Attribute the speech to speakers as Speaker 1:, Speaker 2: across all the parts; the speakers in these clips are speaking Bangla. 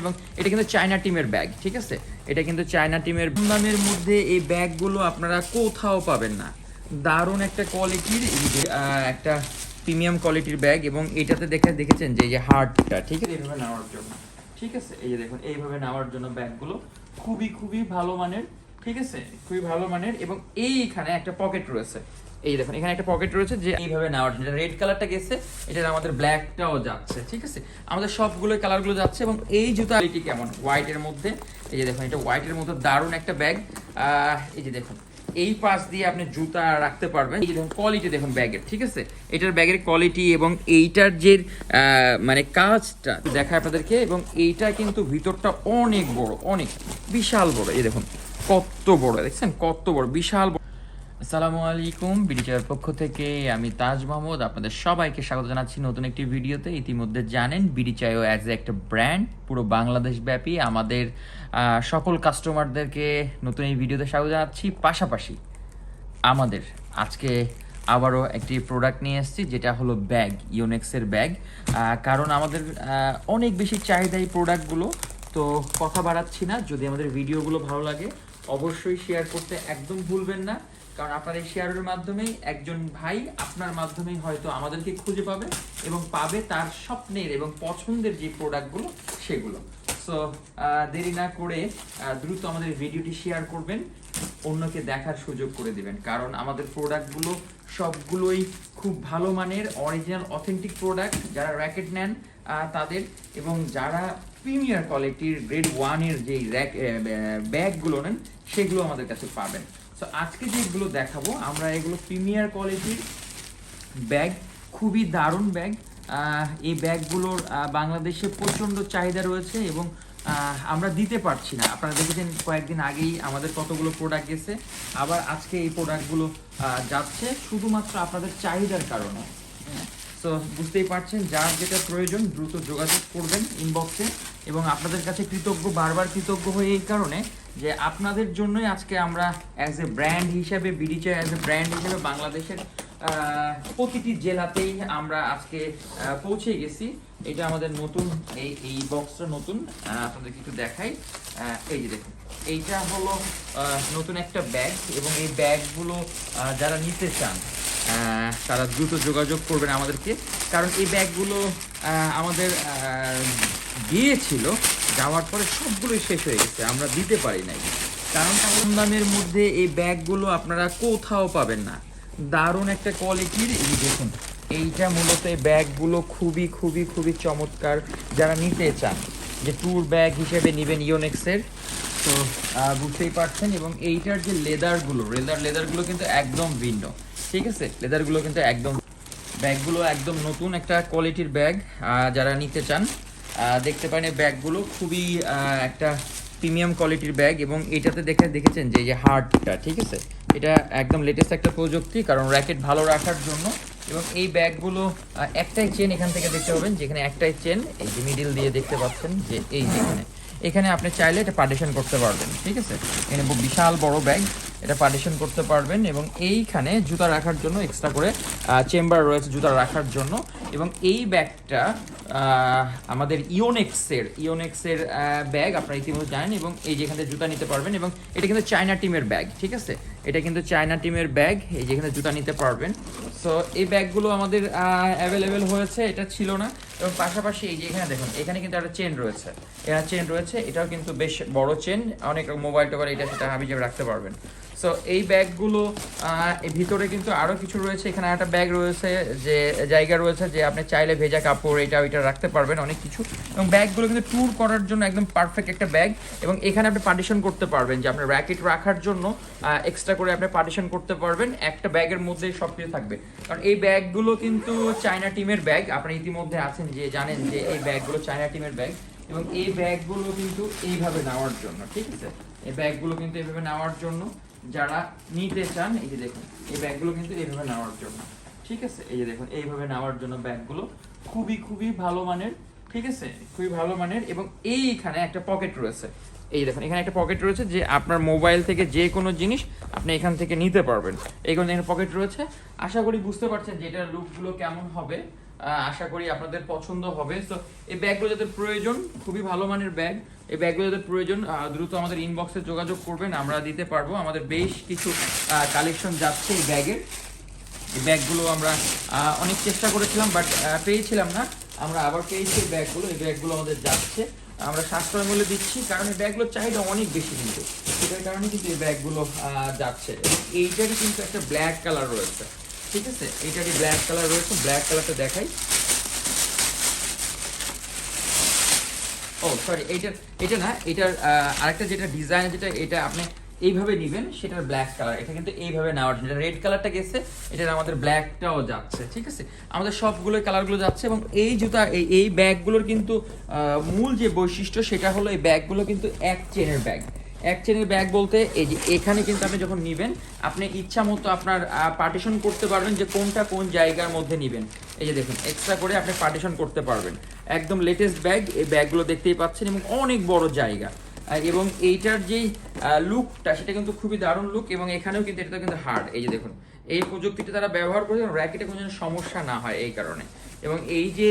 Speaker 1: এবং এটা কিন্তু চায়না টিমের ব্যাগ, ঠিক আছে? এটা কিন্তু চায়না টিমের দামের মধ্যে এই ব্যাগগুলো আপনারা কোথাও পাবেন না। দারুণ একটা কোয়ালিটির একটা প্রিমিয়াম কোয়ালিটির ব্যাগ এবং এটাতে দেখে, দেখেছেন যে এই যে হার্টটা, ঠিক আছে? এইভাবে নেওয়ার জন্য, ঠিক আছে? এই যে দেখুন, এইভাবে নেওয়ার জন্য ব্যাগগুলো খুবই খুবই ভালো মানের ঠিক আছে? খুবই ভালো মানের এবং এইখানে একটা পকেট রয়েছে। এই দেখুন, এখানে একটা পকেট রয়েছে যে এইভাবে নেওয়ার জন্য। রেড কালারটা গেছে, এটা আমাদের ব্ল্যাকটাও যাচ্ছে, ঠিক আছে? আমাদের সবগুলো কালারগুলো যাচ্ছে এবং এই জুতা কোয়ালিটি কেমন? হোয়াইটের মধ্যে, এই যে দেখুন, এটা হোয়াইটের মধ্যে দারুণ একটা ব্যাগ এই যে দেখুন, এই পাশ দিয়ে আপনি জুতা রাখতে পারবেন। এই দেখুন কোয়ালিটি দেখুন ব্যাগের ঠিক আছে? এটার ব্যাগের কোয়ালিটি এবং এইটার যে মানে কাজটা দেখায় আপনাদেরকে এবং এইটা কিন্তু ভিতরটা অনেক বড়, অনেক, বিশাল বড়। এই দেখুন কত বড়, দেখছেন? কত বড়, বিশাল আসসালামু আলাইকুম বিডিচার পক্ষ থেকে আমি তাজ মাহমুদ, আপনাদের সবাইকে স্বাগত জানাচ্ছি নতুন একটি ভিডিওতে। ইতিমধ্যে জানেন বিডিচাইও অ্যাজ এ একটা ব্র্যান্ড পুরো বাংলাদেশ ব্যাপী আমাদের সকল কাস্টমারদেরকে নতুন এই ভিডিওতে স্বাগত জানাচ্ছি। পাশাপাশি আমাদের আজকে আবারও একটি প্রোডাক্ট নিয়ে এসেছি, যেটা হলো ব্যাগ ইউনেক্সের ব্যাগ। কারণ আমাদের অনেক বেশি চাহিদা এই প্রোডাক্টগুলো তো কথা বাড়াচ্ছি না। যদি আমাদের ভিডিওগুলো ভালো লাগে অবশ্যই শেয়ার করতে একদম ভুলবেন না। কারণ আপনার এই শেয়ারের মাধ্যমেই একজন ভাই আপনার মাধ্যমেই হয়তো আমাদেরকে খুঁজে পাবে এবং পাবে তার স্বপ্নের এবং পছন্দের যে প্রোডাক্টগুলো সেগুলো। সো দেরি না করে দ্রুত আমাদের ভিডিওটি শেয়ার করবেন। অন্যকে দেখার সুযোগ করে দিবেন। কারণ আমাদের প্রোডাক্টগুলো সবগুলোই খুব ভালো মানের অরিজিনাল অথেন্টিক প্রোডাক্ট যারা র্যাকেট নেন তাদের এবং যারা প্রিমিয়ার কোয়ালিটির গ্রেড ওয়ানের যে র্যাক ব্যাগগুলো নেন, সেগুলো আমাদের কাছে পাবেন। সো আজকে যেগুলো দেখাবো, আমরা এগুলো প্রিমিয়ার কোয়ালিটির ব্যাগ খুবই দারুণ ব্যাগ এই ব্যাগগুলোর বাংলাদেশে প্রচণ্ড চাহিদা রয়েছে এবং আমরা দিতে পারছি না। আপনারা দেখেছেন কয়েকদিন আগেই আমাদের কতগুলো প্রোডাক্ট গেছে। আবার আজকে এই প্রোডাক্টগুলো যাচ্ছে শুধুমাত্র আপনাদের চাহিদার কারণে। তো বুঝতেই পারছেন, যার যেটা প্রয়োজন দ্রুত যোগাযোগ করবেন ইনবক্সে এবং আপনাদের কাছে কৃতজ্ঞ, বারবার কৃতজ্ঞ হয়ে এই কারণে যে আপনাদের জন্যই আজকে আমরা অ্যাজ এ ব্র্যান্ড হিসাবে বিডিচা অ্যাজ এ ব্র্যান্ড হিসেবে বাংলাদেশের প্রতিটি জেলাতেই আমরা আজকে পৌঁছে গেছি। এটা আমাদের নতুন, এই এই বক্সটা নতুন। আপনাদেরকে একটু দেখাই। এই যে দেখুন, এইটা হলো নতুন একটা ব্যাগ এবং এই ব্যাগগুলো যারা নিতে চান তারা দ্রুত যোগাযোগ করবেন আমাদেরকে। কারণ এই ব্যাগগুলো আমাদের আহ, গিয়েছিল যাওয়ার পরে সবগুলোই শেষ হয়ে গেছে আমরা দিতে পারি নাই। কারণ কম দামের মধ্যে এই ব্যাগগুলো আপনারা কোথাও পাবেন না। দারুণ একটা কোয়ালিটির এই দেখুন এইটা মূলত এই ব্যাগগুলো খুবই খুবই খুবই চমৎকার যারা নিতে চান যে ট্যুর ব্যাগ হিসেবে নেবেন ইওনেক্সের তো বুঝতেই পারছেন এবং এইটার যে লেদারগুলো লেদার লেদারগুলো কিন্তু একদম ভিন্ন। ঠিক আছে? লেদারগুলো কিন্তু একদম ব্যাগগুলো একদম নতুন একটা কোয়ালিটির ব্যাগ যারা নিতে চান দেখতে পারেন এই ব্যাগগুলো খুবই একটা প্রিমিয়াম কোয়ালিটির ব্যাগ এবং এটাতে দেখে দেখেছেন যে যে হার্ডটা, ঠিক আছে? এটা একদম লেটেস্ট একটা প্রযুক্তি, কারণ র্যাকেট ভালো রাখার জন্য এবং এই ব্যাগগুলো একটাই চেন এখান থেকে দেখতে পাবেন, যেখানে একটাই চেন এই যে মিডিল দিয়ে দেখতে পাচ্ছেন যে এই যেখানে এখানে। আপনি চাইলে এটা পার্টিশন করতে পারবেন, ঠিক আছে? এখানে বিশাল বড় ব্যাগ এটা পার্টিশন করতে পারবেন এবং এইখানে জুতা রাখার জন্য এক্সট্রা করে চেম্বার রয়েছে জুতা রাখার জন্য এবং এই ব্যাগটা আমাদের ইওনেক্সের ইওনেক্সের ব্যাগ আপনারা ইতিমধ্যে জানেন এবং এই যেখানে জুতা নিতে পারবেন এবং এটা কিন্তু চায়না টিমের ব্যাগ, ঠিক আছে? এটা কিন্তু চায়না টিমের ব্যাগ, এই যেখানে জুতা নিতে পারবেন। সো এই ব্যাগগুলো আমাদের অ্যাভেলেবেল হয়েছে, এটা ছিল না। এবং পাশাপাশি এই যে এখানে দেখুন, এখানে কিন্তু একটা চেন রয়েছে। এখানে চেন রয়েছে, এটাও কিন্তু বেশ বড় চেন অনেক মোবাইল টোবাইল এটা সেটা হাবি যাবে রাখতে পারবেন। সো এই ব্যাগগুলো ভিতরে কিন্তু আরও কিছু রয়েছে। এখানে একটা ব্যাগ রয়েছে, যে জায়গা রয়েছে যে আপনি চাইলে ভেজা কাপড় এটা ওইটা রাখতে পারবেন অনেক কিছু। এবং ব্যাগগুলো কিন্তু ট্যুর করার জন্য একদম পারফেক্ট একটা ব্যাগ। এবং এখানে আপনি পার্টিশন করতে পারবেন যে আপনার র্যাকেট রাখার জন্য এক্সট্রা করে আপনি পার্টিশন করতে পারবেন। একটা ব্যাগের মধ্যেই সব কিছু থাকবে। কারণ এই ব্যাগগুলো কিন্তু চায়না টিমের ব্যাগ। আপনি ইতিমধ্যে আছেন যে জানেন যে এই ব্যাগগুলো চায়না টিমের ব্যাগ। এবং এই ব্যাগগুলো কিন্তু এইভাবে নেওয়ার জন্য, ঠিক আছে? এই ব্যাগগুলো কিন্তু এইভাবে নেওয়ার জন্য যারা নিতে চান, এই যে দেখুন, এই ব্যাগগুলো কিন্তু এইভাবে নেওয়ার জন্য। ঠিক আছে? এই যে দেখুন, এইভাবে নেওয়ার জন্য ব্যাগগুলো খুবই খুবই ভালো মানের, ঠিক আছে? খুবই ভালো মানের এবং এইখানে একটা পকেট রয়েছে। এই দেখুন, এখানে একটা পকেট রয়েছে যে আপনার মোবাইল থেকে যে কোনো জিনিস আপনি এখান থেকে নিতে পারবেন। এখানে পকেট রয়েছে। আশা করি বুঝতে পারছেন যে এটার লুকগুলো কেমন হবে। আশা করি আপনাদের পছন্দ হবে। তো এই ব্যাগগুলো যাদের প্রয়োজন, খুবই ভালো মানের ব্যাগ। এই ব্যাগগুলো যাদের প্রয়োজন দ্রুত আমাদের ইনবক্সে যোগাযোগ করবেন, আমরা দিতে পারব। আমাদের বেশ কিছু কালেকশন যাচ্ছে এই ব্যাগের। এই ব্যাগগুলো আমরা অনেক চেষ্টা করেছিলাম বাট পেয়েছিলাম না। আমরা আবার পেয়েছি এই ব্যাগগুলো। এই ব্যাগগুলো আমাদের যাচ্ছে। আমরা সাশ্রয় মূল্যে দিচ্ছি, কারণ এই ব্যাগগুলোর চাহিদা অনেক বেশি কিন্তু। সেটার কারণে কিন্তু এই ব্যাগগুলো যাচ্ছে। এইটারই কিন্তু একটা ব্ল্যাক কালার রয়েছে। ঠিক আছে? এইটারই ব্ল্যাক কালার রয়েছে ব্ল্যাক কালারটা দেখাই। ও সরি এইটার, এটা না, এটার আরেকটা যেটা ডিজাইন যেটা এটা আপনি এইভাবে নেবেন, সেটার ব্ল্যাক কালার এটা কিন্তু এইভাবে নেওয়ার যেটা রেড কালারটা গেছে, এটার আমাদের ব্ল্যাকটাও যাচ্ছে, ঠিক আছে? আমাদের সবগুলো কালারগুলো যাচ্ছে এবং এই জুতা, এই এই ব্যাগগুলোর কিন্তু মূল যে বৈশিষ্ট্য, সেটা হলো এই ব্যাগগুলো কিন্তু এক চেনের ব্যাগ এক চেনের ব্যাগ বলতে এই যে এখানে কিন্তু আপনি যখন নেবেন, আপনি ইচ্ছা মতো আপনার পার্টিশন করতে পারবেন যে কোনটা কোন জায়গার মধ্যে নেবেন। এই যে দেখুন এক্সট্রা করে আপনি পার্টিশন করতে পারবেন। একদম লেটেস্ট ব্যাগ এই ব্যাগগুলো দেখতেই পাচ্ছেন এবং অনেক বড় জায়গা। এবং এইটার যেই লুকটা সেটা কিন্তু খুবই দারুণ লুক এবং এখানেও কিন্তু এটা কিন্তু হার্ড এই যে দেখুন, এই প্রযুক্তিটা তারা ব্যবহার করে র্যাকেটে কোনো যেন সমস্যা না হয় এই কারণে। এবং এই যে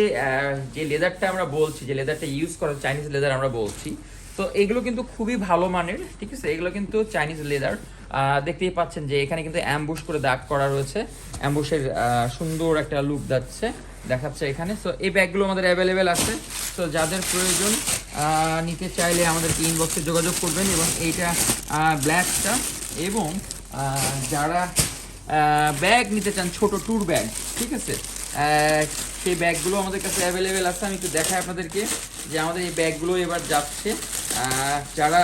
Speaker 1: যে লেদারটা আমরা বলছি, যে লেদারটা ইউজ করা চাইনিজ লেদার আমরা বলছি তো এগুলো কিন্তু খুবই ভালো মানের, ঠিক আছে? এগুলো কিন্তু চাইনিজ লেদার দেখতেই পাচ্ছেন যে এখানে কিন্তু অ্যাম্বুশ করে দাগ করা রয়েছে। অ্যাম্বুশের সুন্দর একটা লুক যাচ্ছে, দেখাচ্ছে এখানে। সো এই ব্যাগগুলো আমাদের অ্যাভেলেবেল আছে। তো যাদের প্রয়োজন নিতে চাইলে আমাদেরকে ইনবক্সে যোগাযোগ করবেন এবং এইটা ব্ল্যাকটা এবং যারা ব্যাগ নিতে চান, ছোট ট্যুর ব্যাগ ঠিক আছে? সেই ব্যাগগুলো আমাদের কাছে অ্যাভেলেবেল আছে। আমি একটু দেখাই আপনাদেরকে। যে আমাদের এই ব্যাগগুলো এবার যাচ্ছে। যারা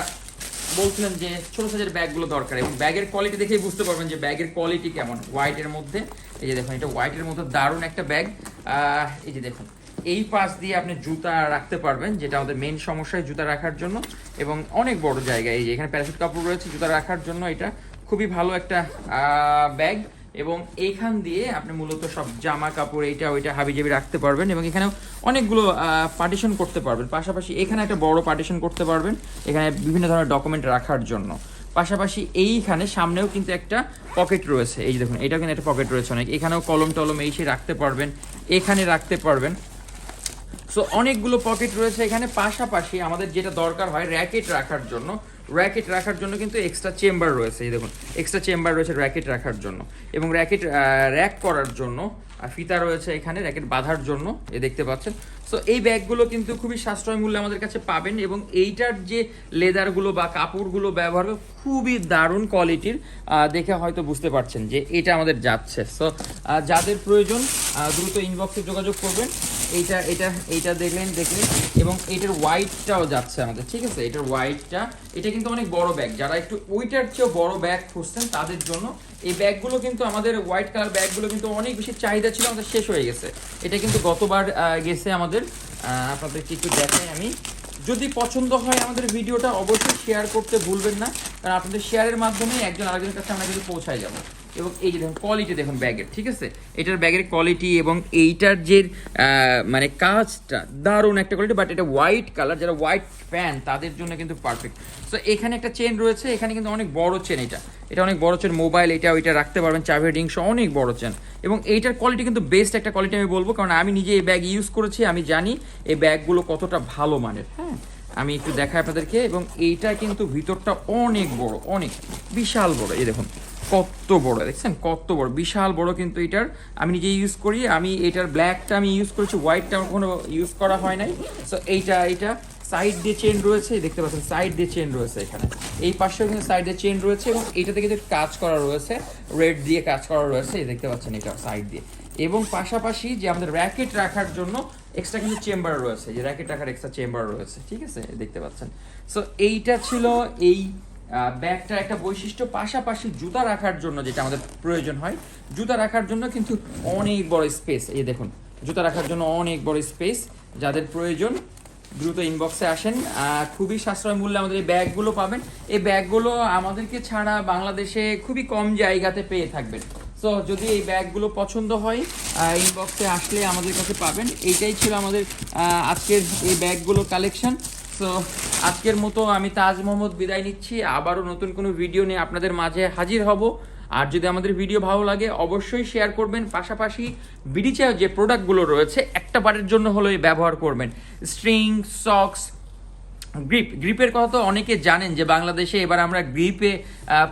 Speaker 1: বলছিলেন যে ছোট সাইজের ব্যাগগুলো দরকার এবং ব্যাগের কোয়ালিটি দেখেই বুঝতে পারবেন যে ব্যাগের কোয়ালিটি কেমন হোয়াইটের মধ্যে। এই যে দেখুন, এটা হোয়াইটের মধ্যে দারুণ একটা ব্যাগ। এই যে দেখুন, এই পাশ দিয়ে আপনি জুতা রাখতে পারবেন, যেটা আমাদের মেন সমস্যায় জুতা রাখার জন্য এবং অনেক বড় জায়গা এই যে এখানে প্যারাসুট কাপড় রয়েছে, জুতা রাখার জন্য এটা খুবই ভালো একটা ব্যাগ। এবং এইখান দিয়ে আপনি মূলত সব জামা কাপড় এইটা ওইটা হাবিজাবি রাখতে পারবেন এবং এখানেও অনেকগুলো পার্টিশন করতে পারবেন। পাশাপাশি এখানে একটা বড় পার্টিশন করতে পারবেন, এখানে বিভিন্ন ধরনের ডকুমেন্ট রাখার জন্য। পাশাপাশি এইখানে সামনেও কিন্তু একটা পকেট রয়েছে। এই যে দেখুন, এটাও কিন্তু একটা পকেট রয়েছে অনেক। এখানেও কলম টলম এই সে রাখতে পারবেন, এখানে রাখতে পারবেন। সো অনেকগুলো পকেট রয়েছে এখানে। পাশাপাশি আমাদের যেটা দরকার হয় র্যাকেট রাখার জন্য র্যাকেট রাখার জন্য কিন্তু এক্সট্রা চেম্বার রয়েছে, এই দেখুন। এক্সট্রা চেম্বার রয়েছে র্যাকেট রাখার জন্য এবং র্যাকেট র্যাক করার জন্য, আর ফিতা রয়েছে এখানে র্যাকেট বাঁধার জন্য, এ দেখতে পাচ্ছেন। সো এই ব্যাগগুলো কিন্তু খুবই সাশ্রয় মূল্যে আমাদের কাছে পাবেন এবং এইটার যে লেদারগুলো বা কাপড়গুলো ব্যবহার খুবই দারুণ কোয়ালিটির দেখে হয়তো বুঝতে পারছেন যে এটা আমাদের যাচ্ছে। সো যাদের প্রয়োজন দ্রুত ইনবক্সে যোগাযোগ করবেন। এইটা, এটা, এইটা দেখলেন দেখলেন এবং এটার হোয়াইটটাও যাচ্ছে আমাদের, ঠিক আছে? এটার হোয়াইটটা এটা কিন্তু অনেক বড় ব্যাগ যারা একটু ওইটার চেয়েও বড় ব্যাগ খুঁজছেন, তাদের জন্য এই ব্যাগগুলো কিন্তু আমাদের হোয়াইট কালার ব্যাগগুলো কিন্তু অনেক বেশি চাহিদা ছিল, আমাদের শেষ হয়ে গেছে। এটা কিন্তু গতবার গেছে আমাদের। আপনাদেরকে একটু দেখাই আমি। যদি পছন্দ হয় আমাদের ভিডিওটা, অবশ্যই শেয়ার করতে ভুলবেন না। কারণ আপনাদের শেয়ারের মাধ্যমেই একজন আরেকজনের কাছে আমরা কিন্তু পৌঁছায় যাব। এবং এই যে দেখুন কোয়ালিটি দেখুন ব্যাগের ঠিক আছে? এটার ব্যাগের কোয়ালিটি এবং এইটার যে মানে কাজটা দারুণ একটা কোয়ালিটি বাট এটা হোয়াইট কালার যারা হোয়াইট ফ্যান তাদের জন্য কিন্তু পারফেক্ট সো এখানে একটা চেন রয়েছে, এখানে কিন্তু অনেক বড় চেন এটা। এটা অনেক বড় চেন মোবাইল এটা ওইটা রাখতে পারবেন, চাবি রিং সহ অনেক বড় চেন এবং এইটার কোয়ালিটি কিন্তু বেস্ট একটা কোয়ালিটি আমি বলব, কারণ আমি নিজে এই ব্যাগ ইউজ করেছি, আমি জানি এই ব্যাগগুলো কতটা ভালো মানের। হ্যাঁ? আমি একটু দেখাই আপনাদেরকে, এবং এইটা কিন্তু ভিতরটা অনেক বড়, অনেক, বিশাল বড়, এই দেখুন। কত বড়, দেখছেন? কত বড়, বিশাল বড় কিন্তু এটার। আমি নিজে ইউজ করি, আমি এটার ব্ল্যাকটা আমি ইউজ করেছি হোয়াইটটা আমার কোনো ইউজ করা হয় নাই। সো এইটা এইটা সাইড দিয়ে চেন রয়েছে, দেখতে পাচ্ছেন সাইড দিয়ে চেন রয়েছে এখানে। এই পাশেও কিন্তু সাইড দিয়ে চেন রয়েছে এবং এইটাতে কিন্তু কাজ করা রয়েছে রেড দিয়ে কাজ করা রয়েছে দেখতে পাচ্ছেন এটা সাইড দিয়ে। এবং পাশাপাশি যে আমাদের র্যাকেট রাখার জন্য এক্সট্রা কিন্তু চেম্বার রয়েছে, যে র্যাকেট রাখার এক্সট্রা চেম্বার রয়েছে, ঠিক আছে? দেখতে পাচ্ছেন। সো এইটা ছিল এই ব্যাগটার একটা বৈশিষ্ট্য পাশাপাশি জুতা রাখার জন্য যেটা আমাদের প্রয়োজন হয়, জুতা রাখার জন্য কিন্তু অনেক বড় স্পেস এই দেখুন, জুতা রাখার জন্য অনেক বড় স্পেস যাদের প্রয়োজন, দ্রুত ইনবক্সে আসেন। খুবই সাশ্রয় মূল্যে আমাদের এই ব্যাগগুলো পাবেন। এই ব্যাগগুলো আমাদেরকে ছাড়া বাংলাদেশে খুবই কম জায়গাতে পেয়ে থাকবেন। তো যদি এই ব্যাগগুলো পছন্দ হয় ইনবক্সে আসলে আমাদের কাছে পাবেন। এইটাই ছিল আমাদের আজকের এই ব্যাগগুলো কালেকশন সো আজকের মতো আমি তাজ মোহাম্মদ বিদায় নিচ্ছি। আবারও নতুন কোনো ভিডিও নিয়ে আপনাদের মাঝে হাজির হব। আর যদি আমাদের ভিডিও ভালো লাগে, অবশ্যই শেয়ার করবেন। পাশাপাশি বিডিচায় যে প্রোডাক্টগুলো রয়েছে, একটা বারের জন্য হলেও ব্যবহার করবেন। স্ট্রিং সক্স গ্রিপ, গ্রিপের কথা তো অনেকে জানেন যে বাংলাদেশে এবার আমরা গ্রিপে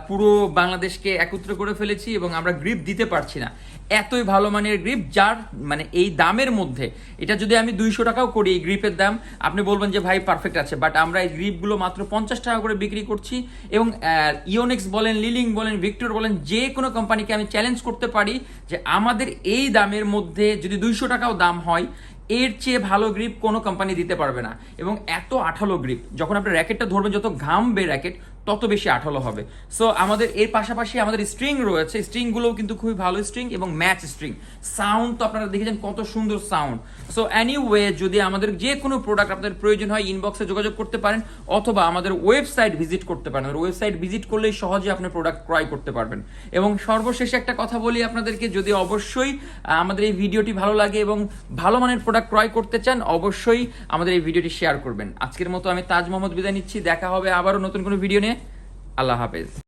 Speaker 1: পুরো বাংলাদেশকে একত্র করে ফেলেছি এবং আমরা গ্রিপ দিতে পারছি না। এতই ভালো মানের গ্রিপ যার মানে এই দামের মধ্যে। এটা যদি আমি দুইশো টাকাও করি এই গ্রিপের দাম, আপনি বলবেন যে ভাই পারফেক্ট আছে বাট আমরা এই গ্রিপগুলো মাত্র পঞ্চাশ টাকা করে বিক্রি করছি এবং ইওনেক্স বলেন লিলিং বলেন ভিক্টর বলেন, যে কোনো কোম্পানিকে আমি চ্যালেঞ্জ করতে পারি যে আমাদের এই দামের মধ্যে যদি দুইশো টাকাও দাম হয় এর চেয়ে ভালো গ্রিপ কোনো কোম্পানি দিতে পারবে না। এবং এত আঠালো গ্রিপ যখন আপনি র্যাকেটটা ধরবেন, যত ঘামবে র্যাকেট তত বেশি আঠালো হবে। সো আমাদের, এর পাশাপাশি আমাদের স্ট্রিং রয়েছে। স্ট্রিংগুলোও কিন্তু খুবই ভালো স্ট্রিং এবং ম্যাচ স্ট্রিং সাউন্ড তো আপনারা দেখেছেন, কত সুন্দর সাউন্ড সো ওয়ে যদি আমাদের যে কোনো প্রোডাক্ট আপনাদের প্রয়োজন হয় ইনবক্সে যোগাযোগ করতে পারেন, অথবা আমাদের ওয়েবসাইট ভিজিট করতে পারেন। ওয়েবসাইট ভিজিট করলেই সহজে আপনি প্রোডাক্ট ক্রয় করতে পারবেন। এবং সর্বশেষে একটা কথা বলি আপনাদেরকে, যদি অবশ্যই আমাদের এই ভিডিওটি ভালো লাগে এবং ভালো মানের প্রোডাক্ট ক্রয় করতে চান, অবশ্যই আমাদের এই ভিডিওটি শেয়ার করবেন। আজকের মতো আমি তাজ মোহাম্মদ বিদায় নিচ্ছি। দেখা হবে আবারও নতুন কোনো ভিডিও নিয়ে। আল্লাহ হাফেজ।